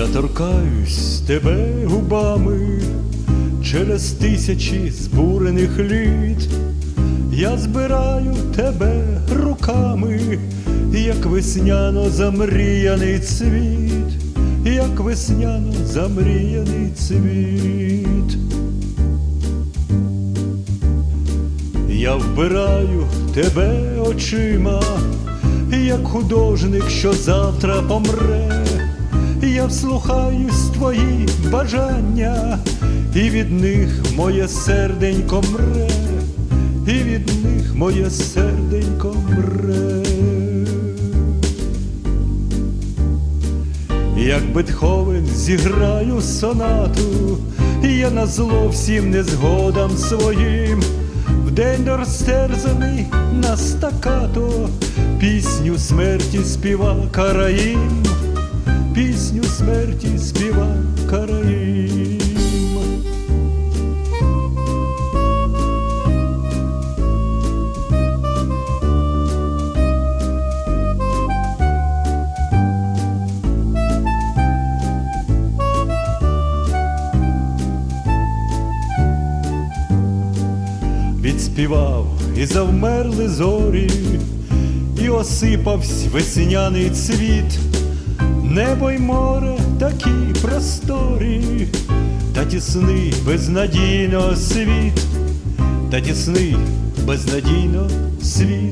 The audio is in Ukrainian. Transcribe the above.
Я торкаюсь тебе губами через тисячі збурених літ. Я збираю тебе руками, як весняно замріяний цвіт, як весняно замріяний цвіт. Я вбираю тебе очима, як художник, що завтра помре. Я вслухаюсь твої бажання, і від них моє серденько мре, і від них моє серденько мре. Як Бетховен зіграю сонату, я на зло всім незгодам своїм, вдень розтерзаний на стакато, пісню смерті співа караїм, смерті співа караїм. Відспівав і завмерли зорі, і осипавсь весняний цвіт, небо й море такі просторі, та тісний безнадійно світ, та тісний безнадійно світ.